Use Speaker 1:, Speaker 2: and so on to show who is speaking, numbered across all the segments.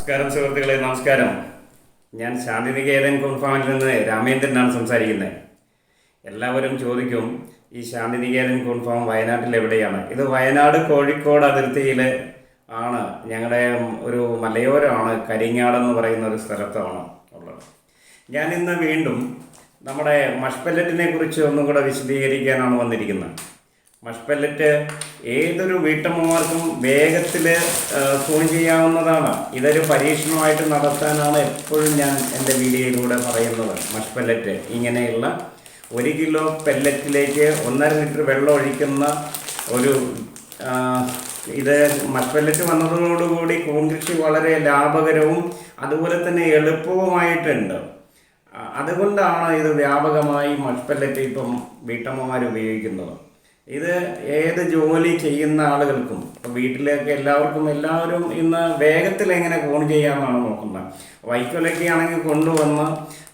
Speaker 1: നമസ്കാരം സുഹൃത്തുക്കളെ നമസ്കാരം. ഞാൻ ശാന്തിനികേതൻ കുൺഫാമിൽ നിന്ന് രാമേന്ദ്രനാണ് സംസാരിക്കുന്നത്. എല്ലാവരും ചോദിക്കും ഈ ശാന്തിനികേതൻ കുൺഫാം വയനാട്ടിൽ എവിടെയാണ്? ഇത് വയനാട് കോഴിക്കോട് അതിർത്തിയിൽ ആണ്. ഞങ്ങളുടെ ഒരു മലയോരമാണ് കരിങ്ങാടെന്ന് പറയുന്ന ഒരു സ്ഥലത്താണ് ഉള്ളത്. ഞാൻ ഇന്ന് വീണ്ടും നമ്മുടെ മഷ്പെല്ലറ്റിനെ കുറിച്ച് ഒന്നും കൂടെ വിശദീകരിക്കാനാണ് വന്നിരിക്കുന്നത്. മഷ്പെല്ലറ്റ് ഏതൊരു വീട്ടമ്മമാർക്കും വേഗത്തിൽ ഫോൺ ചെയ്യാവുന്നതാണ്. ഇതൊരു പരീക്ഷണമായിട്ട് നടത്താനാണ് എപ്പോഴും ഞാൻ എന്റെ വീഡിയോയിലൂടെ പറയുന്നത്. മഷ്പെല്ലറ്റ് ഇങ്ങനെയുള്ള ഒരു കിലോ പെല്ലറ്റിലേക്ക് ഒന്നര ലിറ്റർ വെള്ളം ഒഴിക്കുന്ന ഒരു ഇത് മഷ്പെല്ലറ്റ് വന്നതോടുകൂടി കൂൺ കൃഷി വളരെ ലാഭകരവും അതുപോലെ തന്നെ എളുപ്പവുമായിട്ടുണ്ട്. അതുകൊണ്ടാണ് ഇത് വ്യാപകമായി മഷ്പെല്ലറ്റ് ഇപ്പം വീട്ടമ്മമാർ ഉപയോഗിക്കുന്നത്. ഇത് ഏത് ജോലി ചെയ്യുന്ന ആളുകൾക്കും ഇപ്പം വീട്ടിലേക്ക് എല്ലാവർക്കും എല്ലാവരും ഇന്ന് വേഗത്തിൽ എങ്ങനെ ഫോൺ ചെയ്യാമെന്നാണ് നോക്കുന്നത്. വൈക്കോലൊക്കെ ആണെങ്കിൽ കൊണ്ടുവന്ന്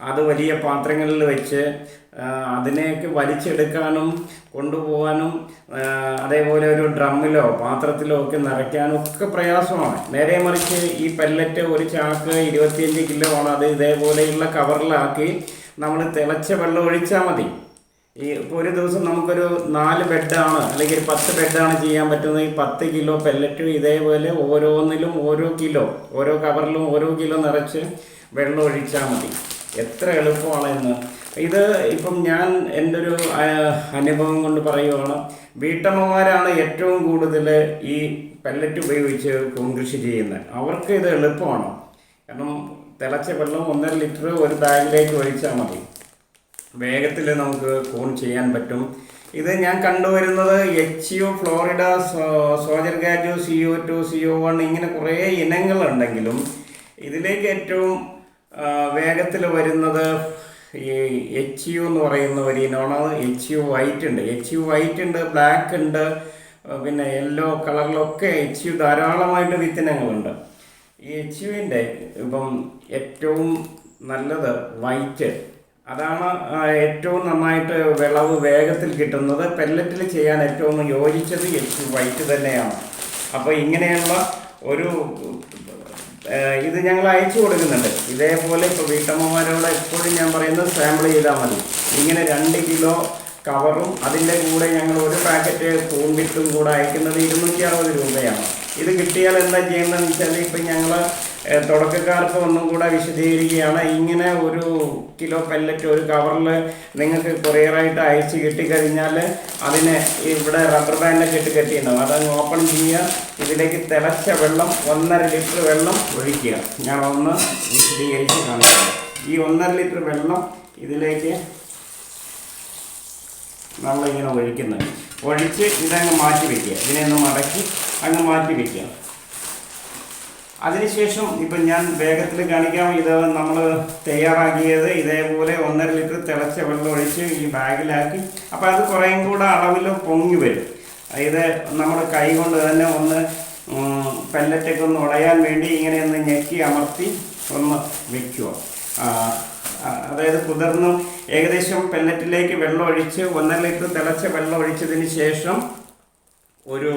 Speaker 1: അത് വലിയ പാത്രങ്ങളിൽ വെച്ച് അതിനെയൊക്കെ വലിച്ചെടുക്കാനും കൊണ്ടുപോകാനും അതേപോലെ ഒരു ഡ്രമ്മിലോ പാത്രത്തിലോ ഒക്കെ നിറയ്ക്കാനും ഒക്കെ പ്രയാസമാണ്. നേരെ മറിച്ച് ഈ പെല്ലറ്റ് ഒരു ചാക്ക് ഇരുപത്തിയഞ്ച് കിലോ ആണ് അത് ഇതേപോലെയുള്ള കവറിലാക്കി നമ്മൾ തിളച്ച വെള്ളം ഒഴിച്ചാൽ മതി. ഈ ഇപ്പോൾ ഒരു ദിവസം നമുക്കൊരു നാല് ബെഡാണ് അല്ലെങ്കിൽ ഒരു പത്ത് ബെഡാണ് ചെയ്യാൻ പറ്റുന്നത്. ഈ പത്ത് കിലോ പെല്ലറ്റും ഇതേപോലെ ഓരോന്നിലും ഓരോ കിലോ ഓരോ കവറിലും ഓരോ കിലോ നിറച്ച് വെള്ളം ഒഴിച്ചാൽ മതി. എത്ര എളുപ്പമാണ് എന്ന്. ഇത് ഇപ്പം ഞാൻ എന്റെ ഒരു അനുഭവം കൊണ്ട് പറയുവാണ്. വീട്ടമ്മമാരാണ് ഏറ്റവും കൂടുതൽ ഈ പെല്ലറ്റ് ഉപയോഗിച്ച് കൃഷി ചെയ്യുന്നത്. അവർക്ക് ഇത് എളുപ്പമാണ്. കാരണം തിളച്ച വെള്ളം ഒന്നര ലിറ്റർ ഒരു ബാഗിലേക്ക് ഒഴിച്ചാൽ മതി. വേഗത്തിൽ നമുക്ക് കൂൺ ചെയ്യാൻ പറ്റും. ഇത് ഞാൻ കണ്ടുവരുന്നത് എച്ച് യു ഫ്ലോറിഡ സോജർ Gaaju C O two C O one ഇങ്ങനെ കുറേ ഇനങ്ങളുണ്ടെങ്കിലും ഇതിലേക്ക് ഏറ്റവും വേഗത്തിൽ വരുന്നത് ഈ എച്ച് യു എന്ന് പറയുന്ന ഒരു ഇനമാണ്. എച്ച് യു വൈറ്റ് ഉണ്ട്. എച്ച് യു വൈറ്റ് ഉണ്ട് ബ്ലാക്ക് ഉണ്ട് പിന്നെ യെല്ലോ കളറിലൊക്കെ എച്ച് യു ധാരാളമായിട്ട് വിത്തിനങ്ങളുണ്ട്. ഈ എച്ച് യുവിന്റെ ഇപ്പം ഏറ്റവും നല്ലത് വൈറ്റ് അതാണ് ഏറ്റവും നന്നായിട്ട് വിളവ് വേഗത്തിൽ കിട്ടുന്നത്. പെല്ലറ്റിൽ ചെയ്യാൻ ഏറ്റവും യോജിച്ചത് എച്ച് വൈറ്റ് തന്നെയാണ്. അപ്പോൾ ഇങ്ങനെയുള്ള ഒരു ഇത് ഞങ്ങൾ അയച്ചു കൊടുക്കുന്നുണ്ട്. ഇതേപോലെ ഇപ്പോൾ വീട്ടമ്മമാരോട് എപ്പോഴും ഞാൻ പറയുന്നത് സാമ്പിൾ ചെയ്താൽ മതി. ഇങ്ങനെ രണ്ട് കിലോ കവറും അതിന്റെ കൂടെ ഞങ്ങൾ ഒരു പാക്കറ്റ് പൂമ്പിട്ടും കൂടെ അയക്കുന്നത് ഇരുന്നൂറ്റി അറുപത് രൂപയാണ്. ഇത് കിട്ടിയാൽ എന്താ ചെയ്യുന്നതെന്ന് വെച്ചാൽ ഇപ്പം ഞങ്ങൾ തുടക്കക്കാർക്ക് ഒന്നും കൂടെ വിശദീകരിക്കുകയാണ്. ഇങ്ങനെ ഒരു കിലോ പെല്ലറ്റ് ഒരു കവറിൽ നിങ്ങൾക്ക് കൊറിയറായിട്ട് അയച്ച് കിട്ടിക്കഴിഞ്ഞാൽ അതിനെ ഇവിടെ റബ്ബർ ബാൻഡൊക്കെ ഇട്ട് കെട്ടിയിട്ടുണ്ടാവും അതങ്ങ് ഓപ്പൺ ചെയ്യുക. ഇതിലേക്ക് തിളച്ച വെള്ളം ഒന്നര ലിറ്റർ വെള്ളം ഒഴിക്കുക. ഞാൻ ഒന്ന് വിശദീകരിച്ച് കാണിക്കാം. ഈ ഒന്നര ലിറ്റർ വെള്ളം ഇതിലേക്ക് നമ്മളിങ്ങനെ ഒഴിക്കുന്നുണ്ട്. ഒഴിച്ച് ഇതങ്ങ് മാറ്റി വയ്ക്കുക ഇതിനെ ഒന്ന് മടക്കി അങ്ങ് മാറ്റി വയ്ക്കുക അതിനുശേഷം ഇപ്പം ഞാൻ വേഗത്തിൽ കാണിക്കാം. ഇത് നമ്മൾ തയ്യാറാക്കിയത് ഇതേപോലെ ഒന്നര ലിറ്റർ തിളച്ച വെള്ളം ഒഴിച്ച് ഈ ബാഗിലാക്കി. അപ്പോൾ അത് കുറേയും കൂടെ അളവിൽ പൊങ്ങി വരും. ഇത് നമ്മൾ കൈ കൊണ്ട് തന്നെ ഒന്ന് പെല്ലറ്റൊക്കെ ഒന്ന് ഉടയാൻ വേണ്ടി ഇങ്ങനെ ഒന്ന് ഞെക്കി അമർത്തി ഒന്ന് ആ, അതായത് കുതിർന്ന് ഏകദേശം പെല്ലറ്റിലേക്ക് വെള്ളം ഒഴിച്ച് ഒന്നര ലിറ്റർ തിളച്ച വെള്ളം ഒഴിച്ചതിന് ശേഷം ഒരു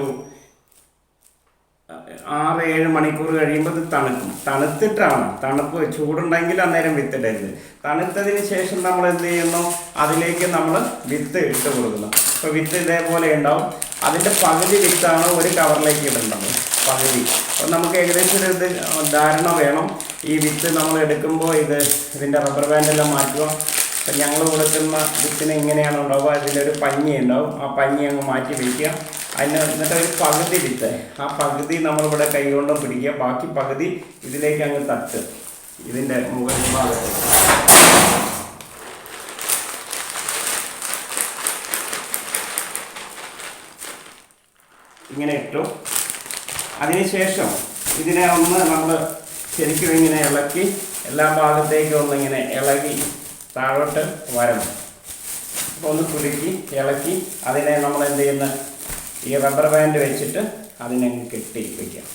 Speaker 1: ആറ് ഏഴ് മണിക്കൂർ കഴിയുമ്പോൾ ഇത് തണുക്കും. തണുത്തിട്ടാണ്. തണുപ്പ് ചൂടുണ്ടെങ്കിൽ അന്നേരം വിത്തിടരുത്. തണുത്തതിന് ശേഷം നമ്മൾ എന്ത് ചെയ്യുന്നു? അതിലേക്ക് നമ്മൾ വിത്ത് ഇട്ട് കൊടുക്കുന്നു. ഇപ്പോൾ വിത്ത് ഇതേപോലെ ഉണ്ടാവും. അതിന്റെ പകുതി വിത്താണ് ഒരു കവറിലേക്ക് ഇടേണ്ടത്. പകുതി. അപ്പോൾ നമുക്ക് ഏകദേശം ഒരു ധാരണ വേണം. ഈ വിത്ത് നമ്മൾ എടുക്കുമ്പോൾ ഇത് ഇതിന്റെ റബ്ബർ ബാൻഡെല്ലാം മാറ്റുക. അപ്പം ഞങ്ങൾ കൊടുക്കുന്ന വിത്തിന് ഇങ്ങനെയാണ് ഉണ്ടാവുക? അതിലൊരു പഞ്ഞി ഉണ്ടാവും. ആ പഞ്ഞി അങ്ങ് മാറ്റി വയ്ക്കുക അതിന് എന്നിട്ട് ഒരു പകുതി വിത്ത് ആ പകുതി നമ്മളിവിടെ കൈ കൊണ്ട് പിടിക്കുക. ബാക്കി പകുതി ഇതിലേക്ക് അങ്ങ് തട്ട്. ഇതിന്റെ മുകളിൽ ഭാഗത്ത്. ഇങ്ങനെ ഇട്ടു. അതിനുശേഷം ഇതിനെ ഒന്ന് നമ്മൾ ശരിക്കും ഇങ്ങനെ ഇളക്കി എല്ലാ ഭാഗത്തേക്കും ഒന്ന് ഇങ്ങനെ ഇളകി താഴോട്ട് വരണം. അപ്പോൾ ഒന്ന് കുലുക്കി ഇളക്കി അതിനെ നമ്മൾ എന്ത് ചെയ്യുന്ന? ഈ റബ്ബർ ബാൻഡ് വെച്ചിട്ട് അതിനെ കെട്ടി വയ്ക്കാം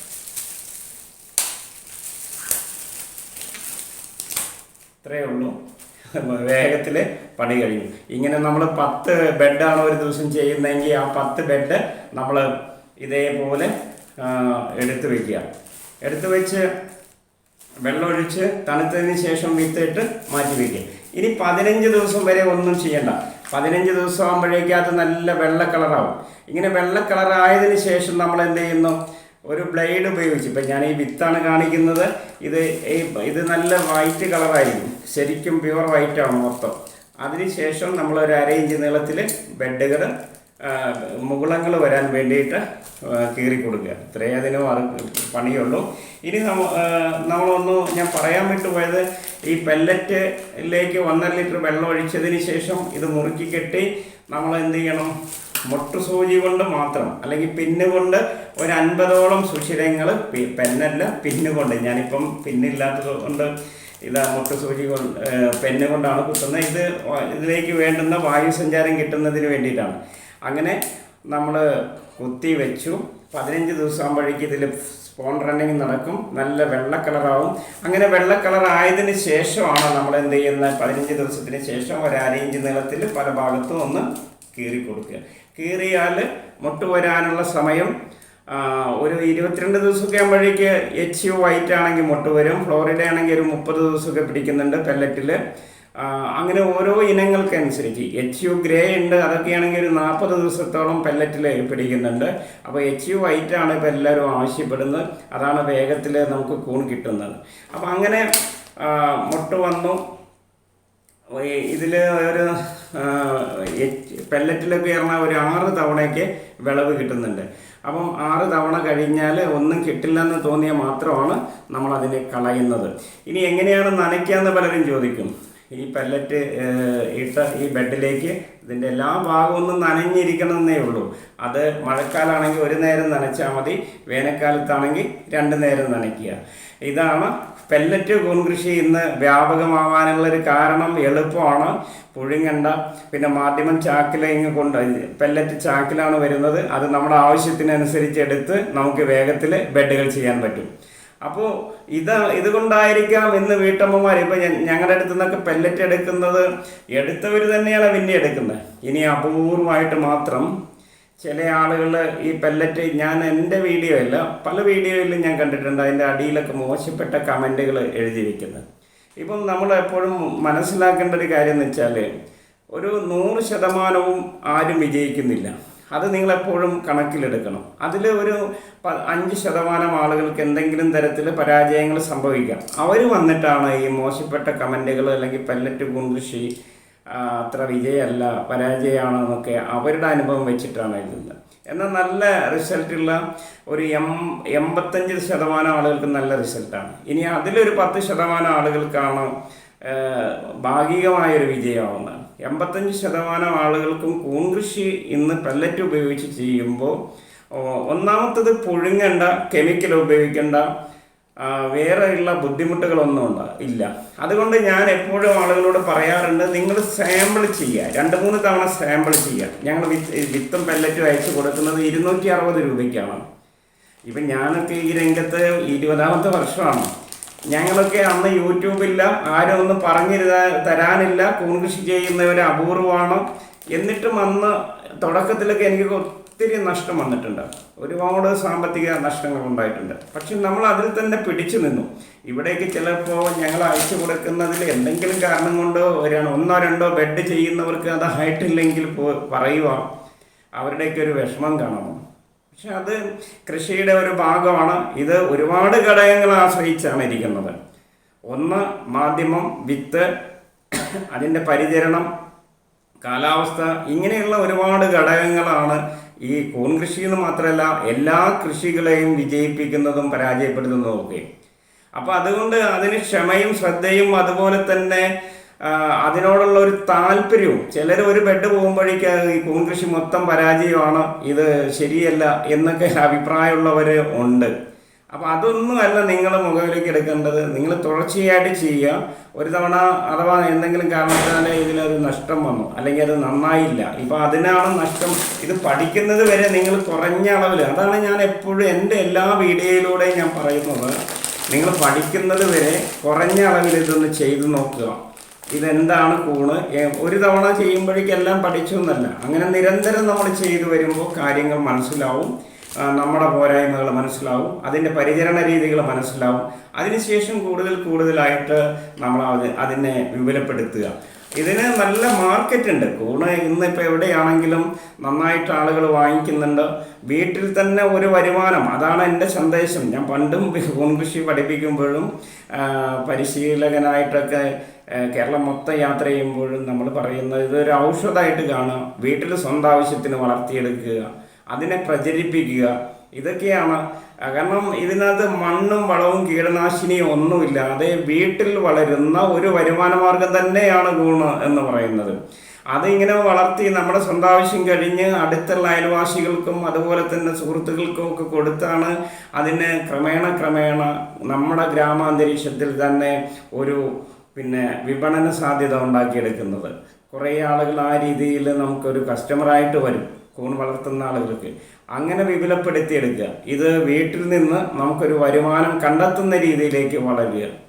Speaker 1: ഇത്രയേ ഉള്ളൂ. വേഗത്തിൽ പണി കഴിഞ്ഞു. ഇങ്ങനെ നമ്മൾ പത്ത് ബെഡാണ് ഒരു ദിവസം ചെയ്യുന്നതെങ്കിൽ ആ പത്ത് ബെഡ് നമ്മൾ ഇതേപോലെ എടുത്ത് വയ്ക്കുക എടുത്തു വെച്ച് വെള്ളമൊഴിച്ച് തണുത്തതിന് ശേഷം വിത്തിട്ട് മാറ്റി വയ്ക്കുക. ഇനി പതിനഞ്ച് ദിവസം വരെ ഒന്നും ചെയ്യണ്ട. പതിനഞ്ച് ദിവസം ആകുമ്പോഴേക്കകത്ത് നല്ല വെള്ള കളറാവും. ഇങ്ങനെ വെള്ള കളറായതിന് ശേഷം നമ്മൾ എന്ത് ചെയ്യുന്നു? ഒരു ബ്ലേഡ് ഉപയോഗിച്ച് ഇപ്പം ഞാൻ ഈ വിത്താണ് കാണിക്കുന്നത് ഇത് ഈ ഇത് നല്ല വൈറ്റ് കളറായിരിക്കും. ശരിക്കും പ്യുവർ വൈറ്റ് ആണ് മൊത്തം അതിനുശേഷം നമ്മൾ ഒരു അര ഇഞ്ച് നീളത്തിൽ ബെഡുകൾ മുകുളങ്ങൾ വരാൻ വേണ്ടിയിട്ട് കീറി കൊടുക്കുക. ഇത്രയേ അതിന് പണിയുള്ളൂ. ഇനി നമ്മ നമ്മളൊന്ന് ഞാൻ പറയാൻ വിട്ടുപോയത് ഈ പെല്ലറ്റിലേക്ക് ഒന്നര ലിറ്റർ വെള്ളം ഒഴിച്ചതിന് ശേഷം ഇത് മുറുക്കി കെട്ടി നമ്മൾ എന്ത് ചെയ്യണം? മുട്ടുസൂചി കൊണ്ട് മാത്രം അല്ലെങ്കിൽ പിന്നുകൊണ്ട് ഒരു അൻപതോളം സുഷിരങ്ങൾ പെന്നല്ല പിന്നുകൊണ്ട് ഞാനിപ്പം പിന്നില്ലാത്തത് കൊണ്ട് ഇതാ മുട്ടുസൂചി കൊണ്ട് പെന്ന് കൊണ്ടാണ് കുത്തുന്നത്. ഇത് ഇതിലേക്ക് വേണ്ടുന്ന വായുസഞ്ചാരം കിട്ടുന്നതിന് വേണ്ടിയിട്ടാണ്. അങ്ങനെ നമ്മൾ കുത്തി വെച്ചു. പതിനഞ്ച് ദിവസം ആകുമ്പോഴേക്കും ഇതിൽ സ്പോൺ റണ്ണിങ് നടക്കും. നല്ല വെള്ള കളറാവും. അങ്ങനെ വെള്ള കളർ ആയതിന് ശേഷമാണ് നമ്മൾ എന്ത് ചെയ്യുന്നത് പതിനഞ്ച് ദിവസത്തിന് ശേഷം ഒരു അരയിഞ്ച് നീളത്തിൽ പല ഭാഗത്തും ഒന്ന് കീറി കൊടുക്കുക. കീറിയാൽ മുട്ട് വരാനുള്ള സമയം ഒരു ഇരുപത്തിരണ്ട് ദിവസമൊക്കെ ആകുമ്പോഴേക്ക് എച്ച് യു വൈറ്റ് ആണെങ്കിൽ മുട്ട് വരും. ഫ്ലോറിഡ ആണെങ്കിൽ ഒരു മുപ്പത് ദിവസമൊക്കെ പിടിക്കുന്നുണ്ട് പെല്ലറ്റിൽ അങ്ങനെ ഓരോ ഇനങ്ങൾക്കനുസരിച്ച് എച്ച് യു ഗ്രേ ഉണ്ട് അതൊക്കെയാണെങ്കിൽ ഒരു നാൽപ്പത് ദിവസത്തോളം പെല്ലറ്റിൽ പിടിക്കുന്നുണ്ട്. അപ്പോൾ എച്ച് യു വൈറ്റ് ആണ് ഇപ്പോൾ എല്ലാവരും ആവശ്യപ്പെടുന്നത്. അതാണ് വേഗത്തിൽ നമുക്ക് കൂൺ കിട്ടുന്നത്. അപ്പോൾ അങ്ങനെ മുട്ട വന്നു. ഇതിൽ ഒരു പെല്ലറ്റിലൊക്കെ കയറുന്ന ഒരു ആറ് തവണയ്ക്ക് വിളവ് കിട്ടുന്നുണ്ട്. അപ്പം ആറ് തവണ കഴിഞ്ഞാൽ ഒന്നും കിട്ടില്ലെന്ന് തോന്നിയാൽ മാത്രമാണ് നമ്മൾ അതിനെ കളയുന്നത്. ഇനി എങ്ങനെയാണ് നനയ്ക്കാന്ന് പലരും ചോദിക്കും. ഈ പെല്ലറ്റ് ഇട്ട ഈ ബെഡിലേക്ക് ഇതിന്റെ എല്ലാ ഭാഗവും ഒന്നും നനഞ്ഞിരിക്കണമെന്നേ ഉള്ളൂ. അത് മഴക്കാലാണെങ്കിൽ ഒരു നേരം നനച്ചാൽ മതി വേനൽക്കാലത്താണെങ്കിൽ രണ്ട് നേരം നനയ്ക്കുക. ഇതാണ് പെല്ലറ്റ് കൂൺകൃഷി ഇന്ന് വ്യാപകമാവാനുള്ളൊരു കാരണം എളുപ്പമാണ്. പുഴുങ്ങണ്ട പിന്നെ മാധ്യമം ചാക്കിലേങ്ങ് കൊണ്ട് പെല്ലറ്റ് ചാക്കിലാണ് വരുന്നത്. അത് നമ്മുടെ ആവശ്യത്തിനനുസരിച്ച് എടുത്ത് നമുക്ക് വേഗത്തിൽ ബെഡുകൾ ചെയ്യാൻ പറ്റും. അപ്പോൾ ഇത് ഇതുകൊണ്ടായിരിക്കാം ഇന്ന് വീട്ടമ്മമാർ ഇപ്പം ഞങ്ങളുടെ അടുത്ത് നിന്നൊക്കെ പെല്ലറ്റ് എടുക്കുന്നത്. എടുത്തവർ തന്നെയാണ് പിന്നെ എടുക്കുന്നത് ഇനി അപൂർവമായിട്ട് മാത്രം ചില ആളുകൾ ഈ പെല്ലറ്റ് ഞാൻ എന്റെ വീഡിയോ അല്ല പല വീഡിയോയിലും ഞാൻ കണ്ടിട്ടുണ്ട്. അതിന്റെ അടിയിലൊക്കെ മോശപ്പെട്ട കമന്റുകൾ എഴുതിയിരിക്കുന്നത് ഇപ്പം നമ്മൾ എപ്പോഴും മനസ്സിലാക്കേണ്ട ഒരു കാര്യം എന്ന് വെച്ചാൽ ഒരു നൂറ് ശതമാനവും ആരും വിജയിക്കുന്നില്ല. അത് നിങ്ങളെപ്പോഴും കണക്കിലെടുക്കണം. അതിൽ ഒരു അഞ്ച് ശതമാനം ആളുകൾക്ക് എന്തെങ്കിലും തരത്തിൽ പരാജയങ്ങൾ സംഭവിക്കാം. അവർ വന്നിട്ടാണ് ഈ മോശപ്പെട്ട കമന്റുകൾ അല്ലെങ്കിൽ പെല്ലറ്റ് ആ, അത്ര വിജയമല്ല പരാജയമാണെന്നൊക്കെ അവരുടെ അനുഭവം വെച്ചിട്ടാണ് എഴുതുന്നത്. എന്നാൽ നല്ല റിസൾട്ടുള്ള ഒരു എം എൺപത്തഞ്ച് ശതമാനം ആളുകൾക്ക് നല്ല റിസൾട്ടാണ്. ഇനി അതിലൊരു പത്ത് ശതമാനം ആളുകൾക്കാണ് ഭാഗികമായൊരു വിജയമാവുന്നത്. എൺപത്തഞ്ച് ശതമാനം ആളുകൾക്കും കൂൺകൃഷി ഇന്ന് പെല്ലറ്റ് ഉപയോഗിച്ച് ചെയ്യുമ്പോൾ ഒന്നാമത്തത് പുഴുങ്ങേണ്ട കെമിക്കൽ ഉപയോഗിക്കേണ്ട വേറെയുള്ള ബുദ്ധിമുട്ടുകളൊന്നും ഉണ്ട് ഇല്ല. അതുകൊണ്ട് ഞാൻ എപ്പോഴും ആളുകളോട് പറയാറുണ്ട് നിങ്ങൾ സാമ്പിൾ ചെയ്യുക. രണ്ട് മൂന്ന് തവണ സാമ്പിൾ ചെയ്യുക. ഞങ്ങൾ വിത്ത് വിത്തും പെല്ലറ്റും അയച്ചു കൊടുക്കുന്നത് ഇരുന്നൂറ്റി അറുപത് രൂപയ്ക്കാണ്. ഇപ്പം ഞാനൊക്കെ ഈ രംഗത്ത് ഇരുപതാമത്തെ വർഷമാണ്. ഞങ്ങളൊക്കെ അന്ന് യൂട്യൂബില്ല ആരും ഒന്നും പറഞ്ഞു തരാനില്ല. കൂൺകൃഷി ചെയ്യുന്നവർ അപൂർവമാണ് എന്നിട്ടും അന്ന് തുടക്കത്തിലൊക്കെ എനിക്ക് ഒത്തിരി നഷ്ടം വന്നിട്ടുണ്ട്. ഒരുപാട് സാമ്പത്തിക നഷ്ടങ്ങൾ ഉണ്ടായിട്ടുണ്ട്. പക്ഷെ നമ്മൾ അതിൽ തന്നെ പിടിച്ചു നിന്നു. ഇവിടേക്ക് ചിലപ്പോൾ ഞങ്ങൾ അയച്ചു കൊടുക്കുന്നതിൽ എന്തെങ്കിലും കാരണം കൊണ്ട് ഒരു ഒന്നോ രണ്ടോ ബെഡ് ചെയ്യുന്നവർക്ക് അത് ആയിട്ടില്ലെങ്കിൽ പോ- പറയുക അവരുടെയൊക്കെ ഒരു വിഷമം കാണണം പക്ഷെ അത് കൃഷിയുടെ ഒരു ഭാഗമാണ്. ഇത് ഒരുപാട് ഘടകങ്ങളെ ആശ്രയിച്ചാണ് ഇരിക്കുന്നത്. ഒന്ന് മാധ്യമം വിത്ത് അതിന്റെ പരിചരണം കാലാവസ്ഥ ഇങ്ങനെയുള്ള ഒരുപാട് ഘടകങ്ങളാണ് ഈ കൂൺ കൃഷി എന്ന് മാത്രമല്ല എല്ലാ കൃഷികളെയും വിജയിപ്പിക്കുന്നതും പരാജയപ്പെടുത്തുന്നതും ഒക്കെ. അപ്പോൾ അതുകൊണ്ട് അതിന് ക്ഷമയും ശ്രദ്ധയും അതുപോലെ തന്നെ അതിനോടുള്ള ഒരു താല്പര്യവും. ചിലർ ഒരു ബെഡ് പോകുമ്പോഴേക്ക് ഈ കൂൺ കൃഷി മൊത്തം പരാജയമാണ്. ഇത് ശരിയല്ല എന്നൊക്കെ അഭിപ്രായമുള്ളവർ ഉണ്ട്. അപ്പോൾ അതൊന്നുമല്ല നിങ്ങൾ മുഖവിലേക്ക് എടുക്കേണ്ടത്. നിങ്ങൾ തുടർച്ചയായിട്ട് ചെയ്യുക. ഒരു തവണ അഥവാ എന്തെങ്കിലും കാരണത്താൽ ഇതിലൊരു നഷ്ടം വന്നു. അല്ലെങ്കിൽ അത് നന്നായില്ല. ഇപ്പം അതിനാണ് നഷ്ടം. ഇത് പഠിക്കുന്നത് വരെ നിങ്ങൾ കുറഞ്ഞ അളവിൽ അതാണ് ഞാൻ എപ്പോഴും എന്റെ എല്ലാ വീഡിയോയിലൂടെയും ഞാൻ പറയുന്നത്. നിങ്ങൾ പഠിക്കുന്നത് വരെ കുറഞ്ഞ അളവിൽ ഇതൊന്ന് ചെയ്തു നോക്കുക. ഇതെന്താണ് കൂണ്? ഒരു തവണ ചെയ്യുമ്പോഴേക്കെല്ലാം പഠിച്ചു എന്നല്ല. അങ്ങനെ നിരന്തരം നമ്മൾ ചെയ്തു വരുമ്പോൾ കാര്യങ്ങൾ മനസ്സിലാവും. നമ്മുടെ പോരായ്മകൾ മനസ്സിലാവും. അതിന്റെ പരിചരണ രീതികൾ മനസ്സിലാവും. അതിനുശേഷം കൂടുതൽ കൂടുതലായിട്ട് നമ്മൾ അതിനെ വിപുലപ്പെടുത്തുക. ഇതിന് നല്ല മാർക്കറ്റ് ഉണ്ട്. കൂണ് ഇന്നിപ്പോൾ എവിടെയാണെങ്കിലും നന്നായിട്ട് ആളുകൾ വാങ്ങിക്കുന്നുണ്ട്. വീട്ടിൽ തന്നെ ഒരു വരുമാനം. അതാണ് എന്റെ സന്ദേശം. ഞാൻ പണ്ടും കൂൺ കൃഷി പഠിപ്പിക്കുമ്പോഴും പരിശീലകനായിട്ടൊക്കെ കേരളം മൊത്തം യാത്ര ചെയ്യുമ്പോഴും നമ്മൾ പറയുന്നത് ഇതൊരു ഔഷധമായിട്ട് കാണുക വീട്ടിൽ സ്വന്തം ആവശ്യത്തിന് വളർത്തിയെടുക്കുക അതിനെ പ്രചരിപ്പിക്കുക. ഇതൊക്കെയാണ്. കാരണം ഇതിനകത്ത് മണ്ണും വളവും കീടനാശിനിയും ഒന്നുമില്ലാതെ വീട്ടിൽ വളരുന്ന ഒരു വരുമാനമാർഗം തന്നെയാണ് ഗുണം എന്ന് പറയുന്നത്. അതിങ്ങനെ വളർത്തി നമ്മുടെ സ്വന്തം ആവശ്യം കഴിഞ്ഞ് അടുത്തുള്ള അയൽവാസികൾക്കും അതുപോലെ തന്നെ സുഹൃത്തുക്കൾക്കും ഒക്കെ കൊടുത്താണ് അതിന് ക്രമേണ ക്രമേണ നമ്മുടെ ഗ്രാമാന്തരീക്ഷത്തിൽ തന്നെ ഒരു പിന്നെ വിപണന സാധ്യത ഉണ്ടാക്കിയെടുക്കുന്നത്. കുറേ ആളുകൾ ആ രീതിയിൽ നമുക്കൊരു കസ്റ്റമറായിട്ട് വരും. കൂൺ വളർത്തുന്ന ആളുകൾക്ക്. അങ്ങനെ വിപുലപ്പെടുത്തിയെടുക്കുക. ഇത് വീട്ടിൽ നിന്ന് നമുക്കൊരു വരുമാനം കണ്ടെത്തുന്ന രീതിയിലേക്ക് വളരുക.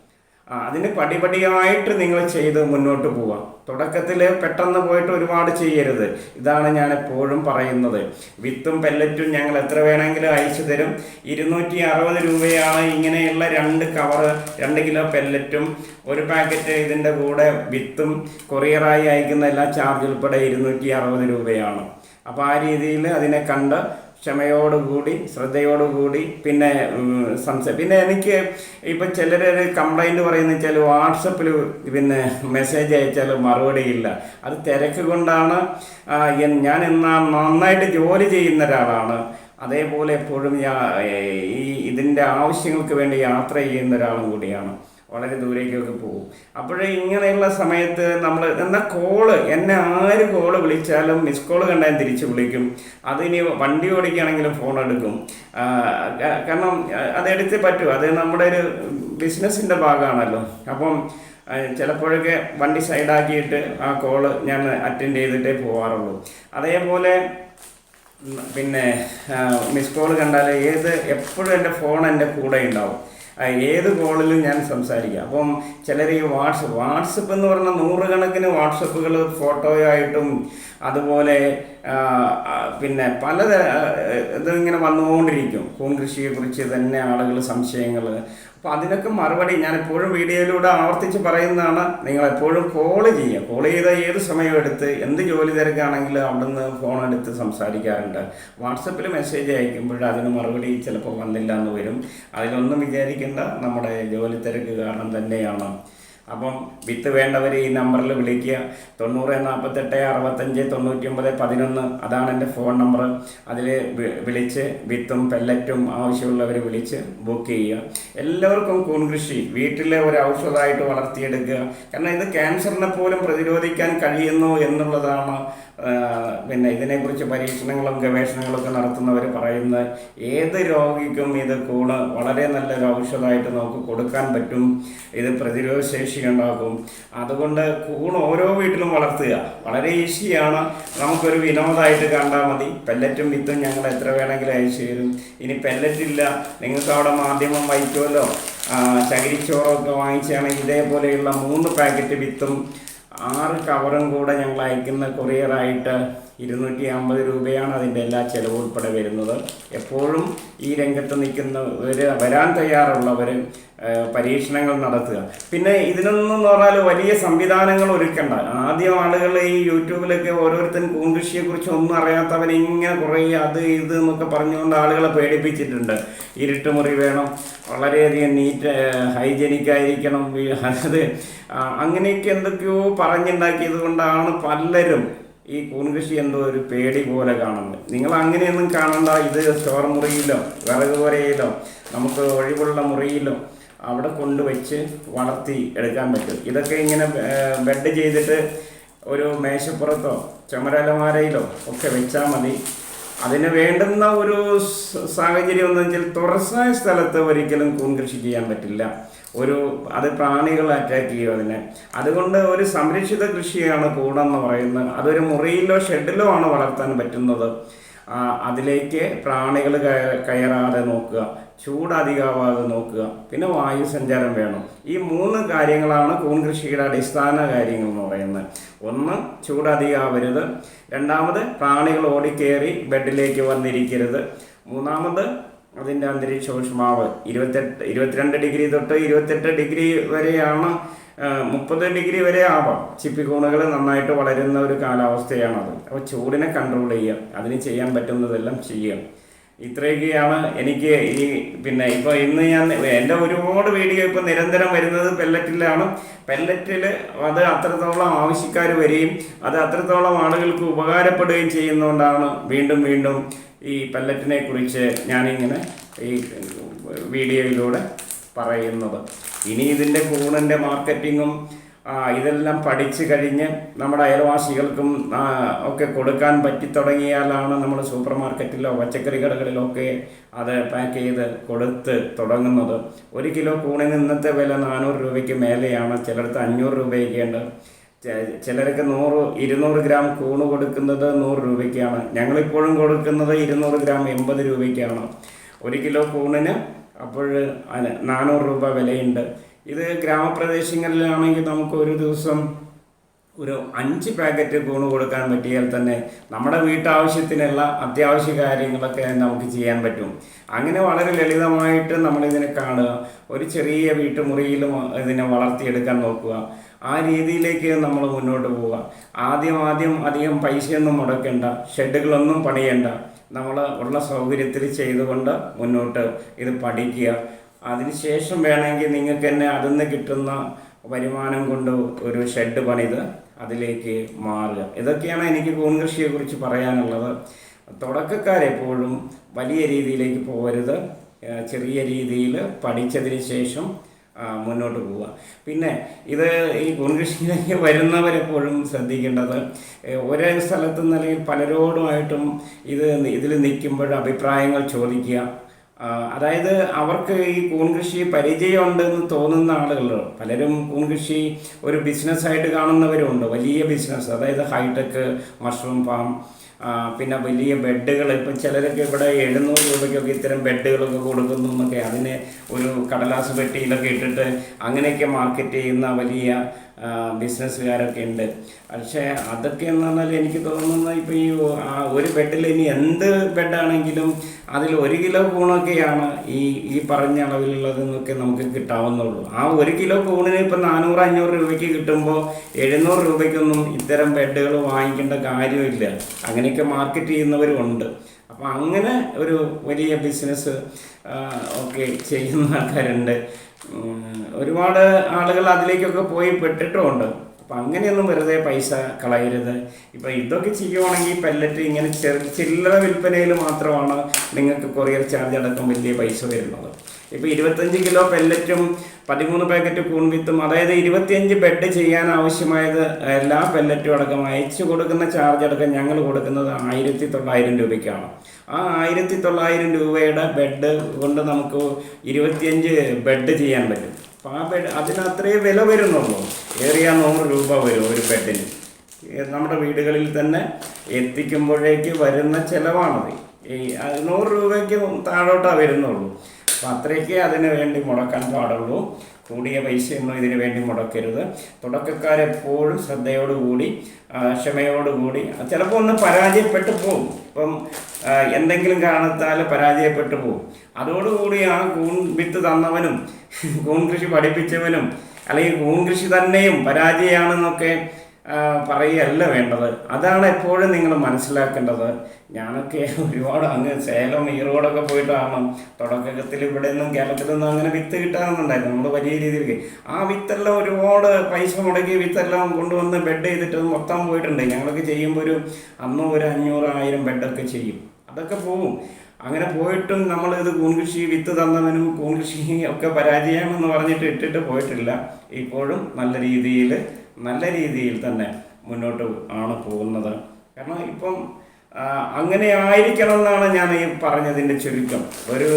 Speaker 1: അതിന് പടിപടിയായിട്ട് നിങ്ങൾ ചെയ്ത് മുന്നോട്ട് പോവാം. തുടക്കത്തിൽ പെട്ടെന്ന് പോയിട്ട് ഒരുപാട് ചെയ്യരുത്. ഇതാണ് ഞാൻ എപ്പോഴും പറയുന്നത്. വിത്തും പെല്ലറ്റും ഞങ്ങൾ എത്ര വേണമെങ്കിലും അയച്ചു തരും. ഇരുന്നൂറ്റി അറുപത് രൂപയാണ് ഇങ്ങനെയുള്ള രണ്ട് കവർ രണ്ട് കിലോ പെല്ലറ്റും ഒരു പാക്കറ്റ് ഇതിന്റെ കൂടെ വിത്തും കൊറിയറായി അയക്കുന്ന എല്ലാ ചാർജ് ഉൾപ്പെടെ ഇരുന്നൂറ്റി അറുപത് രൂപയാണ്. അപ്പോൾ ആ രീതിയിൽ അതിനെ കണ്ട് ക്ഷമയോടുകൂടി ശ്രദ്ധയോടുകൂടി പിന്നെ സംശയം. പിന്നെ എനിക്ക് ഇപ്പം ചിലരൊരു കംപ്ലൈന്റ് പറയുന്ന വെച്ചാൽ വാട്സപ്പിൽ പിന്നെ മെസ്സേജ് അയച്ചാൽ മറുപടിയില്ല അത് തിരക്ക് കൊണ്ടാണ് ഞാൻ എന്നാ നന്നായിട്ട് ജോലി ചെയ്യുന്ന ഒരാളാണ്. അതേപോലെ എപ്പോഴും ഈ ഇതിന്റെ ആവശ്യങ്ങൾക്ക് വേണ്ടി യാത്ര ചെയ്യുന്ന ഒരാളും കൂടിയാണ്. വളരെ ദൂരേക്കൊക്കെ പോകും. അപ്പോഴേ ഇങ്ങനെയുള്ള സമയത്ത് നമ്മൾ എന്നാൽ കോൾ എന്നെ ആര് കോൾ വിളിച്ചാലും മിസ് കോൾ കണ്ടാൽ തിരിച്ച് വിളിക്കും. അതിനി വണ്ടി ഓടിക്കുകയാണെങ്കിലും ഫോൺ എടുക്കും. കാരണം അതെടുത്തേ പറ്റൂ. അത് നമ്മുടെ ഒരു ബിസിനസ്സിന്റെ ഭാഗമാണല്ലോ. അപ്പം ചിലപ്പോഴൊക്കെ വണ്ടി സൈഡാക്കിയിട്ട് ആ കോൾ ഞാൻ അറ്റൻഡ് ചെയ്തിട്ടേ പോവാറുള്ളൂ. അതേപോലെ പിന്നെ മിസ് കോൾ കണ്ടാൽ ഏത് എപ്പോഴും എന്റെ ഫോൺ എന്റെ കൂടെ ഉണ്ടാവും. ഏത് കോളിലും ഞാൻ സംസാരിക്കാം. അപ്പം ചിലർ ഈ വാട്സപ്പ് വാട്സപ്പ് എന്ന് പറഞ്ഞാൽ നൂറുകണക്കിന് വാട്സപ്പുകൾ ഫോട്ടോയായിട്ടും അതുപോലെ പിന്നെ പലതരം ഇതിങ്ങനെ വന്നുകൊണ്ടിരിക്കും. കൂൺ കൃഷിയെക്കുറിച്ച് തന്നെ ആളുകൾ സംശയങ്ങൾ അപ്പോൾ അതിനൊക്കെ മറുപടി ഞാൻ എപ്പോഴും വീഡിയോയിലൂടെ ആവർത്തിച്ച് പറയുന്നതാണ്. നിങ്ങൾ എപ്പോഴും കോൾ ചെയ്യുക. കോൾ ചെയ്ത ഏത് സമയം എടുത്ത് എന്ത് ജോലി തിരക്കാണെങ്കിലും നിന്ന് ഫോൺ എടുത്ത് സംസാരിക്കാറുണ്ട്. വാട്സപ്പിൽ മെസ്സേജ് അയക്കുമ്പോൾ അതിന് മറുപടി ചിലപ്പോൾ വന്നില്ല എന്ന് വരും. അതിലൊന്നും വിചാരിക്കേണ്ട. നമ്മുടെ ജോലി തിരക്ക് കാരണം തന്നെയാണ്. അപ്പം വിത്ത് വേണ്ടവർ ഈ നമ്പറിൽ വിളിക്കുക. തൊണ്ണൂറ് നാൽപ്പത്തെട്ട് അറുപത്തഞ്ച് തൊണ്ണൂറ്റി ഒമ്പത് പതിനൊന്ന് അതാണ് എന്റെ ഫോൺ നമ്പർ. അതിൽ വിളിച്ച് വിത്തും പെല്ലറ്റും ആവശ്യമുള്ളവർ വിളിച്ച് ബുക്ക് ചെയ്യുക. എല്ലാവർക്കും കൂൺ കൃഷി വീട്ടിലെ ഒരു ഔഷധമായിട്ട് വളർത്തിയെടുക്കുക. കാരണം ഇത് ക്യാൻസറിനെ പോലും പ്രതിരോധിക്കാൻ കഴിയുന്നു എന്നുള്ളതാണ് പിന്നെ ഇതിനെക്കുറിച്ച് പരീക്ഷണങ്ങളും ഗവേഷണങ്ങളും ഒക്കെ നടത്തുന്നവർ പറയുന്നത് ഏത് രോഗിക്കും ഇത് കൂണ് വളരെ നല്ലൊരു ഔഷധമായിട്ട് നമുക്ക് കൊടുക്കാൻ പറ്റും. ഇത് പ്രതിരോധ ശേഷി ഉണ്ടാക്കും. അതുകൊണ്ട് കൂണ് ഓരോ വീട്ടിലും വളർത്തുക. വളരെ ഈസിയാണ്. നമുക്കൊരു വിനോദമായിട്ട് കണ്ടാൽ മതി. പെല്ലറ്റും വിത്തും ഞങ്ങൾ എത്ര വേണമെങ്കിലും അയച്ചു തരും. ഇനി പെല്ലറ്റില്ല നിങ്ങൾക്ക് അവിടെ മാധ്യമം വഹിക്കുമല്ലോ ആ, ചകിരിച്ചോറൊക്കെ വാങ്ങിച്ചാണെങ്കിൽ ഇതേപോലെയുള്ള മൂന്ന് പാക്കറ്റ് വിത്തും ആറ് കവറും കൂടെ ഞങ്ങൾ അയക്കുന്ന കൊറിയറായിട്ട് ഇരുന്നൂറ്റി അമ്പത് രൂപയാണ് അതിന്റെ എല്ലാ ചിലവും ഉൾപ്പെടെ വരുന്നത്. എപ്പോഴും ഈ രംഗത്ത് നിൽക്കുന്നവർ വരാൻ തയ്യാറുള്ളവർ പരീക്ഷണങ്ങൾ നടത്തുക. പിന്നെ ഇതിനൊന്നും പറഞ്ഞാൽ വലിയ സംവിധാനങ്ങൾ ഒരുക്കേണ്ട. ആദ്യം ആളുകൾ ഈ യൂട്യൂബിലൊക്കെ ഓരോരുത്തരും കൂൺകൃഷിയെക്കുറിച്ച് ഒന്നും അറിയാത്തവൻ ഇങ്ങനെ കുറേ അത് ഇത് എന്നൊക്കെ പറഞ്ഞുകൊണ്ട് ആളുകളെ പേടിപ്പിച്ചിട്ടുണ്ട്. ഇരുട്ടുമുറി വേണം വളരെയധികം നീറ്റ് ഹൈജനിക് ആയിരിക്കണം അത് അങ്ങനെയൊക്കെ എന്തൊക്കെയോ പറഞ്ഞുണ്ടാക്കിയത് കൊണ്ടാണ് പലരും ഈ കൂൺകൃഷി എന്തോ ഒരു പേടി പോലെ കാണുന്നത് നിങ്ങൾ അങ്ങനെയൊന്നും കാണണ്ട ഇത് സ്റ്റോർ മുറിയിലോ വിറക് പുരയിലോ നമുക്ക് ഒഴിവുള്ള മുറിയിലോ അവിടെ കൊണ്ടുവച്ച് വളർത്തി എടുക്കാൻ പറ്റും. ഇതൊക്കെ ഇങ്ങനെ ബെഡ് ചെയ്തിട്ട് ഒരു മേശപ്പുറത്തോ ചുമരലമാരയിലോ ഒക്കെ വെച്ചാൽ മതി. അതിന് വേണ്ടുന്ന ഒരു സാഹചര്യം എന്ന് വെച്ചാൽ തുറസായ സ്ഥലത്ത് ഒരിക്കലും കൂൺ കൃഷി ചെയ്യാൻ പറ്റില്ല. ഒരു അത് പ്രാണികൾ അറ്റാക്ക് ചെയ്യും അതിനെ. അതുകൊണ്ട് ഒരു സംരക്ഷിത കൃഷിയാണ് കൂടെന്ന് പറയുന്നത്. അതൊരു മുറിയിലോ ഷെഡിലോ ആണ് വളർത്താൻ പറ്റുന്നത്. അതിലേക്ക് പ്രാണികൾ കയറാതെ നോക്കുക ചൂട് അധികമാവാതെ നോക്കുക പിന്നെ വായു സഞ്ചാരം വേണം. ഈ മൂന്ന് കാര്യങ്ങളാണ് കൂൺ കൃഷിയുടെ അടിസ്ഥാന കാര്യങ്ങൾ എന്ന് പറയുന്നത്. ഒന്ന് ചൂട് അധികമാവരുത്. രണ്ടാമത് പ്രാണികൾ ഓടിക്കേറി ബെഡിലേക്ക് വന്നിരിക്കരുത്. മൂന്നാമത് അതിന്റെ അന്തരീക്ഷ ഊഷ്മാവ്. ഇരുപത്തെട്ട് ഇരുപത്തിരണ്ട് ഡിഗ്രി തൊട്ട് ഇരുപത്തെട്ട് ഡിഗ്രി വരെയാണ് മുപ്പത് ഡിഗ്രി വരെ ആവാം. ചിപ്പിക്കൂണുകൾ നന്നായിട്ട് വളരുന്ന ഒരു കാലാവസ്ഥയാണത്. അപ്പോൾ ചൂടിനെ കൺട്രോൾ ചെയ്യുക അതിന് ചെയ്യാൻ പറ്റുന്നതെല്ലാം ചെയ്യുക ഇത്രയൊക്കെയാണ് എനിക്ക് ഈ പിന്നെ ഇപ്പോൾ ഇന്ന് ഞാൻ എന്റെ ഒരുപാട് വീഡിയോ ഇപ്പോൾ നിരന്തരം വരുന്നത് പെല്ലറ്റിലാണ് പെല്ലറ്റിൽ അത് അത്രത്തോളം ആവശ്യക്കാർ വരികയും അത് അത്രത്തോളം ആളുകൾക്ക് ഉപകാരപ്പെടുകയും ചെയ്യുന്നതുകൊണ്ടാണ് വീണ്ടും വീണ്ടും ഈ പെല്ലറ്റിനെ കുറിച്ച് ഞാനിങ്ങനെ ഈ വീഡിയോയിലൂടെ പറയുന്നത്. ഇനി ഇതിന്റെ കൂണിന്റെ മാർക്കറ്റിങ്ങും ഇതെല്ലാം പഠിച്ചു കഴിഞ്ഞ് നമ്മുടെ അയൽവാസികൾക്കും ഒക്കെ കൊടുക്കാൻ പറ്റി തുടങ്ങിയാലാണ് നമ്മൾ സൂപ്പർ മാർക്കറ്റിലോ പച്ചക്കറി കടകളിലോ ഒക്കെ അത് പാക്ക് ചെയ്ത് കൊടുത്ത് തുടങ്ങുന്നത്. ഒരു കിലോ കൂണിന് ഇന്നത്തെ വില നാനൂറ് രൂപയ്ക്ക് മേലെയാണ്. ചിലടത്ത് അഞ്ഞൂറ് രൂപയൊക്കെയുണ്ട് ചിലർക്ക് നൂറ് ഇരുന്നൂറ് ഗ്രാം കൂണ് കൊടുക്കുന്നത് നൂറ് രൂപയ്ക്കാണ്. ഞങ്ങളിപ്പോഴും കൊടുക്കുന്നത് ഇരുന്നൂറ് ഗ്രാം എൺപത് രൂപയ്ക്കാണ്. ഒരു കിലോ കൂണിന് അപ്പോൾ അതെ നാനൂറ് രൂപ വിലയുണ്ട്. ഇത് ഗ്രാമപ്രദേശങ്ങളിലാണെങ്കിൽ നമുക്ക് ഒരു ദിവസം ഒരു അഞ്ച് പാക്കറ്റ് കൂണ് കൊടുക്കാൻ പറ്റിയാൽ തന്നെ നമ്മുടെ വീട്ടാവശ്യത്തിനുള്ള അത്യാവശ്യ കാര്യങ്ങളൊക്കെ നമുക്ക് ചെയ്യാൻ പറ്റും. അങ്ങനെ വളരെ ലളിതമായിട്ട് നമ്മളിതിനെ കാണുക. ഒരു ചെറിയ വീട്ടുമുറിയിലും ഇതിനെ വളർത്തിയെടുക്കാൻ നോക്കുക. ആ രീതിയിലേക്ക് നമ്മൾ മുന്നോട്ട് പോവുക. ആദ്യം ആദ്യം അധികം പൈസയൊന്നും മുടക്കേണ്ട ഷെഡുകളൊന്നും പണിയണ്ട. നമ്മൾ ഉള്ള സൗകര്യത്തിൽ ചെയ്തുകൊണ്ട് മുന്നോട്ട് ഇത് പഠിക്കുക. അതിനുശേഷം വേണമെങ്കിൽ നിങ്ങൾക്ക് തന്നെ അതിൽ നിന്ന് കിട്ടുന്ന വരുമാനം കൊണ്ട് ഒരു ഷെഡ് പണിത് അതിലേക്ക് മാറുക. ഇതൊക്കെയാണ് എനിക്ക് കൂൺ കൃഷിയെക്കുറിച്ച് പറയാനുള്ളത്. തുടക്കക്കാരെപ്പോഴും വലിയ രീതിയിലേക്ക് പോകരുത്. ചെറിയ രീതിയിൽ പഠിച്ചതിന് ശേഷം മുന്നോട്ട് പോവുക. പിന്നെ ഇത് ഈ കൂൺകൃഷിയിലേക്ക് വരുന്നവരെപ്പോഴും ശ്രദ്ധിക്കേണ്ടത് ഒരേ സ്ഥലത്തു നിന്ന് അല്ലെങ്കിൽ പലരോടുമായിട്ടും ഇത് ഇതിൽ നിൽക്കുമ്പോൾ അഭിപ്രായങ്ങൾ ചോദിക്കുക. അതായത് അവർക്ക് ഈ കൂൺകൃഷി പരിചയമുണ്ടെന്ന് തോന്നുന്ന ആളുകളുണ്ട്. പലരും കൂൺകൃഷി ഒരു ബിസിനസ്സായിട്ട് കാണുന്നവരുണ്ട്. വലിയ ബിസിനസ് അതായത് ഹൈടെക് മഷ്റൂം ഫാം പിന്നെ വലിയ ബെഡുകൾ ഇപ്പം ചിലരൊക്കെ ഇവിടെ എഴുന്നൂറ് രൂപയ്ക്കൊക്കെ ഇത്തരം ബെഡുകളൊക്കെ കൊടുക്കുന്നു എന്നൊക്കെ അതിനെ ഒരു കടലാസ് പെട്ടിയിലൊക്കെ ഇട്ടിട്ട് അങ്ങനെയൊക്കെ മാർക്കറ്റ് ചെയ്യുന്ന വലിയ ബിസിനസ്സുകാരൊക്കെ ഉണ്ട്. പക്ഷേ അതൊക്കെ എന്ന് പറഞ്ഞാൽ എനിക്ക് തോന്നുന്നത് ഇപ്പോൾ ഈ ഒരു ബെഡിൽ ഇനി എന്ത് ബെഡാണെങ്കിലും അതിൽ ഒരു കിലോ കൂണൊക്കെയാണ് ഈ ഈ പറഞ്ഞ അളവിലുള്ളതെന്നൊക്കെ നമുക്ക് കിട്ടാവുന്നുള്ളൂ. ആ ഒരു കിലോ കൂണിന് ഇപ്പം നാനൂറ് അഞ്ഞൂറ് രൂപയ്ക്ക് കിട്ടുമ്പോൾ എഴുന്നൂറ് രൂപയ്ക്കൊന്നും ഇത്തരം ബെഡുകൾ വാങ്ങിക്കേണ്ട കാര്യമില്ല. അങ്ങനെയൊക്കെ മാർക്കറ്റ് ചെയ്യുന്നവരുണ്ട്. അപ്പം അങ്ങനെ ഒരു വലിയ ബിസിനസ് ഒക്കെ ചെയ്യുന്ന ആൾക്കാരുണ്ട്. ഒരുപാട് ആളുകൾ അതിലേക്കൊക്കെ പോയി പെട്ടിട്ടുമുണ്ട്. അപ്പം അങ്ങനെയൊന്നും വെറുതെ പൈസ കളയരുത്. ഇപ്പം ഇതൊക്കെ ചെയ്യുവാണെങ്കിൽ പെല്ലറ്റ് ഇങ്ങനെ ചെറു ചില്ലറ വിൽപ്പനയിൽ മാത്രമാണ് നിങ്ങൾക്ക് കൊറിയർ ചാർജ് അടക്കം വലിയ പൈസ വരുന്നത്. ഇപ്പോൾ ഇരുപത്തഞ്ച് കിലോ പെല്ലറ്റും പതിമൂന്ന് പാക്കറ്റ് കൂൺവിത്തും അതായത് ഇരുപത്തിയഞ്ച് ബെഡ് ചെയ്യാൻ ആവശ്യമായത് എല്ലാ പെല്ലറ്റും അടക്കം അയച്ചു കൊടുക്കുന്ന ചാർജ് അടക്കം ഞങ്ങൾ കൊടുക്കുന്നത് ആയിരത്തി തൊള്ളായിരം രൂപയ്ക്കാണ്. ആ ആയിരത്തി തൊള്ളായിരം രൂപയുടെ ബെഡ് കൊണ്ട് നമുക്ക് ഇരുപത്തിയഞ്ച് ബെഡ് ചെയ്യാൻ പറ്റും. അപ്പോൾ ആ ബെഡ് അതിന് അത്രയേ വില വരുന്നുള്ളൂ. ഏറിയ നൂറ് രൂപ വരും ഒരു ബെഡിന്. നമ്മുടെ വീടുകളിൽ തന്നെ എത്തിക്കുമ്പോഴേക്ക് വരുന്ന ചിലവാണത്. ഈ നൂറ് രൂപയ്ക്ക് താഴോട്ടാണ് വരുന്നുള്ളൂ. അപ്പം അത്രയ്ക്ക് അതിന് വേണ്ടി മുടക്കാൻ പാടുള്ളൂ. കൂടിയ പൈസയൊന്നും ഇതിന് വേണ്ടി മുടക്കരുത്. തുടക്കക്കാരെപ്പോഴും ശ്രദ്ധയോടുകൂടി ക്ഷമയോടുകൂടി ചിലപ്പോൾ ഒന്ന് പരാജയപ്പെട്ടു പോകും. ഇപ്പം എന്തെങ്കിലും കാരണത്താൽ പരാജയപ്പെട്ടു പോകും. അതോടുകൂടി ആ കൂൺ വിത്ത് തന്നവനും കൂൺ കൃഷി പഠിപ്പിച്ചവനും അല്ലെങ്കിൽ കൂൺകൃഷി തന്നെയും പരാജയമാണെന്നൊക്കെ പറയുകയല്ല വേണ്ടത്. അതാണ് എപ്പോഴും നിങ്ങൾ മനസ്സിലാക്കേണ്ടത്. ഞാനൊക്കെ ഒരുപാട് അങ്ങ് സേലം ഈറോഡൊക്കെ പോയിട്ടാണ് തുടക്കത്തിൽ ഇവിടെ നിന്നും കേരളത്തിൽ നിന്നും അങ്ങനെ വിത്ത് കിട്ടാമെന്നുണ്ടായിരുന്നു നമ്മൾ വലിയ രീതിയിൽ ആ വിത്തെല്ലാം ഒരുപാട് പൈസ മുടക്കി വിത്തെല്ലാം കൊണ്ടുവന്ന് ബെഡ് ചെയ്തിട്ട് മൊത്തം പോയിട്ടുണ്ട്. ഞങ്ങളൊക്കെ ചെയ്യുമ്പോൾ ഒരു അന്നും ഒരു അഞ്ഞൂറ് ആയിരം ബെഡൊക്കെ ചെയ്യും. അതൊക്കെ പോവും. അങ്ങനെ പോയിട്ടും നമ്മൾ ഇത് കൂൺകൃഷി വിത്ത് തന്നവനും കൂൺകൃഷി ഒക്കെ പരാജയമെന്ന് പറഞ്ഞിട്ട് ഇട്ടിട്ട് പോയിട്ടില്ല. ഇപ്പോഴും നല്ല രീതിയിൽ നല്ല രീതിയിൽ തന്നെ മുന്നോട്ട് ആണ് പോകുന്നത്. കാരണം ഇപ്പം അങ്ങനെ ആയിരിക്കണം എന്നാണ് ഞാൻ ഈ പറഞ്ഞതിന്റെ ചുരുക്കം. ഒരു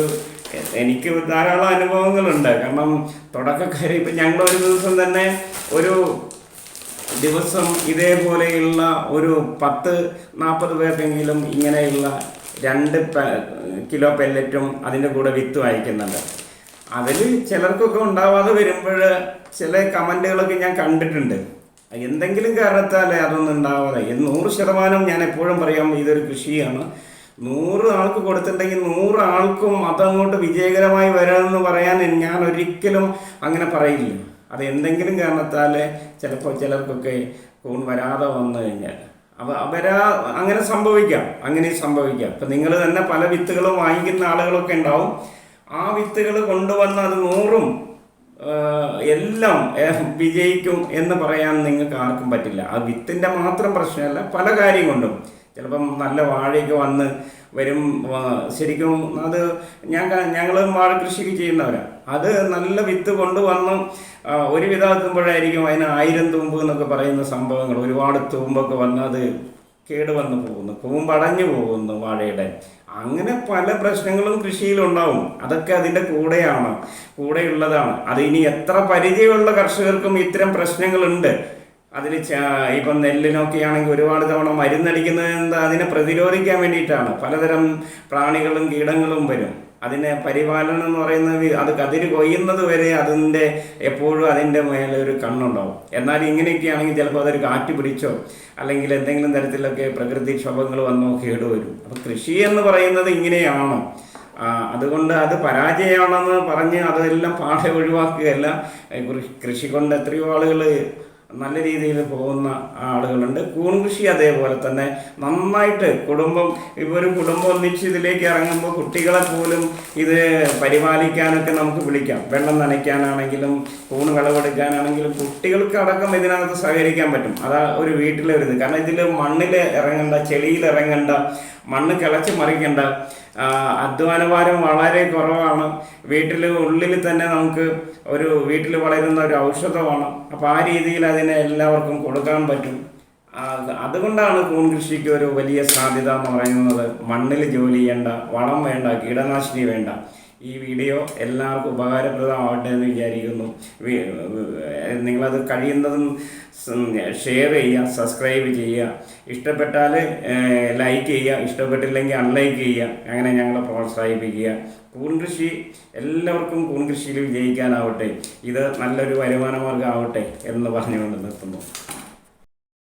Speaker 1: എനിക്ക് ധാരാളം അനുഭവങ്ങളുണ്ട്. കാരണം തുടക്കക്കാർ ഇപ്പം ഞങ്ങൾ ഒരു ദിവസം തന്നെ ഒരു ദിവസം ഇതേപോലെയുള്ള ഒരു പത്ത് നാൽപ്പത് പേർക്കെങ്കിലും ഇങ്ങനെയുള്ള രണ്ട് കിലോ പെല്ലറ്റും അതിന്റെ കൂടെ വിത്ത് അയക്കുന്നുണ്ട് അതിൽ ചിലർക്കൊക്കെ ഉണ്ടാവാതെ വരുമ്പോൾ ചില കമന്റുകളൊക്കെ ഞാൻ കണ്ടിട്ടുണ്ട്. എന്തെങ്കിലും കാരണത്താൽ അതൊന്നും ഉണ്ടാവാതെ. നൂറ് ശതമാനം ഞാൻ എപ്പോഴും പറയാം ഇതൊരു കൃഷിയാണ്. നൂറ് ആൾക്ക് കൊടുത്തിട്ടുണ്ടെങ്കിൽ നൂറ് ആൾക്കും അതങ്ങോട്ട് വിജയകരമായി വരാമെന്ന് പറയാൻ ഞാൻ ഒരിക്കലും അങ്ങനെ പറയില്ല. അത് എന്തെങ്കിലും കാരണത്താൽ ചിലപ്പോൾ ചിലർക്കൊക്കെ കൂൺ വരാതെ വന്നു കഴിഞ്ഞാൽ അവ അവരാ അങ്ങനെ സംഭവിക്കാം അങ്ങനെ സംഭവിക്കാം. ഇപ്പം നിങ്ങൾ തന്നെ പല വിത്തുകളും വാങ്ങിക്കുന്ന ആളുകളൊക്കെ ഉണ്ടാവും. ആ വിത്തുകൾ കൊണ്ടുവന്ന് അത് നൂറും എല്ലാം വിജയിക്കും എന്ന് പറയാൻ നിങ്ങൾക്ക് ആർക്കും പറ്റില്ല. ആ വിത്തിന്റെ മാത്രം പ്രശ്നമല്ല പല കാര്യം കൊണ്ടും ചിലപ്പം നല്ല വാഴയൊക്കെ വന്ന് വരും ശരിക്കും അത് ഞാൻ ഞങ്ങൾ വാഴ കൃഷിക്ക് ചെയ്യുന്നവരാണ് അത് നല്ല വിത്ത് കൊണ്ടുവന്ന് ഒരു വിധാക്കുമ്പോഴായിരിക്കും അതിന് ആയിരം തൂമ്പ് എന്നൊക്കെ പറയുന്ന സംഭവങ്ങൾ. ഒരുപാട് തൂമ്പൊക്കെ വന്ന് അത് കേടുവന്ന് പോകുന്നു. കൂമ്പടഞ്ഞു പോകുന്നു വാഴയുടെ. അങ്ങനെ പല പ്രശ്നങ്ങളും കൃഷിയിലുണ്ടാവും. അതൊക്കെ അതിന്റെ കൂടെയാണ് കൂടെയുള്ളതാണ്. അത് ഇനി എത്ര പരിചയമുള്ള കർഷകർക്കും ഇത്തരം പ്രശ്നങ്ങളുണ്ട്. അതിൽ ഇപ്പം നെല്ലിനൊക്കെ ആണെങ്കിൽ ഒരുപാട് തവണ മരുന്നടിക്കുന്നത് എന്താ? അതിനെ പ്രതിരോധിക്കാൻ വേണ്ടിയിട്ടാണ്. പലതരം പ്രാണികളും കീടങ്ങളും വരും. അതിനെ പരിപാലനം എന്ന് പറയുന്നത് അത് കതിര് കൊയ്യുന്നത് വരെ അതിന്റെ എപ്പോഴും അതിന്റെ മേലെ ഒരു കണ്ണുണ്ടാവും. എന്നാൽ ഇങ്ങനെയൊക്കെ ആണെങ്കിൽ ചിലപ്പോൾ അതൊരു കാറ്റ് പിടിച്ചോ അല്ലെങ്കിൽ എന്തെങ്കിലും തരത്തിലൊക്കെ പ്രകൃതിക്ഷോഭങ്ങൾ വന്നോ കേടുവരും. അപ്പോൾ കൃഷി എന്ന് പറയുന്നത് ഇങ്ങനെയാണോ. അതുകൊണ്ട് അത് പരാജയമാണെന്ന് പറഞ്ഞ് അതെല്ലാം പാഠ ഒഴിവാക്കുകയല്ല. കൃഷി കൊണ്ട് എത്രയോ ആളുകൾ നല്ല രീതിയിൽ പോകുന്ന ആളുകളുണ്ട്. കൂൺ കൃഷി അതേപോലെ തന്നെ നന്നായിട്ട് കുടുംബം ഇപ്പോൾ ഒരു കുടുംബം ഒന്നിച്ച് ഇതിലേക്ക് ഇറങ്ങുമ്പോൾ കുട്ടികളെ പോലും ഇത് പരിപാലിക്കാനൊക്കെ നമുക്ക് വിളിക്കാം. വെള്ളം നനയ്ക്കാനാണെങ്കിലും കൂൺ വിളവെടുക്കാനാണെങ്കിലും കുട്ടികൾക്ക് അടക്കം ഇതിനകത്ത് സഹകരിക്കാൻ പറ്റും. അതാ ഒരു വീട്ടിലെ ഒരു കാരണം ഇതിൽ മണ്ണിൽ ഇറങ്ങണ്ട ചെളിയിൽ ഇറങ്ങണ്ട മണ്ണ് കിളച്ച് മറിക്കണ്ട അധ്വാനഭാരം വളരെ കുറവാണ്. വീട്ടിൽ ഉള്ളിൽ തന്നെ നമുക്ക് ഒരു വീട്ടിൽ വളരുന്ന ഒരു ഔഷധമാണ് അപ്പോൾ ആ രീതിയിൽ അതിനെ എല്ലാവർക്കും കൊടുക്കാൻ പറ്റും. അതുകൊണ്ടാണ് കൂൺ കൃഷിക്ക് ഒരു വലിയ സാധ്യത എന്ന് പറയുന്നത് മണ്ണിൽ ജോലി ചെയ്യേണ്ട വളം വേണ്ട കീടനാശിനി വേണ്ട. ഈ വീഡിയോ എല്ലാവർക്കും ഉപകാരപ്രദമാവട്ടെ എന്ന് വിചാരിക്കുന്നു. നിങ്ങളത് കഴിയുന്നതും ഷെയർ ചെയ്യുക സബ്സ്ക്രൈബ് ചെയ്യുക. ഇഷ്ടപ്പെട്ടാൽ ലൈക്ക് ചെയ്യുക. ഇഷ്ടപ്പെട്ടില്ലെങ്കിൽ അൺലൈക്ക് ചെയ്യുക. അങ്ങനെ ഞങ്ങളെ പ്രോത്സാഹിപ്പിക്കുക. കൂൺ കൃഷി എല്ലാവർക്കും കൂൺ കൃഷിയിൽ വിജയിക്കാനാവട്ടെ. ഇത് നല്ലൊരു വരുമാന മാർഗമാവട്ടെ എന്ന് പറഞ്ഞുകൊണ്ട് നിർത്തുന്നു.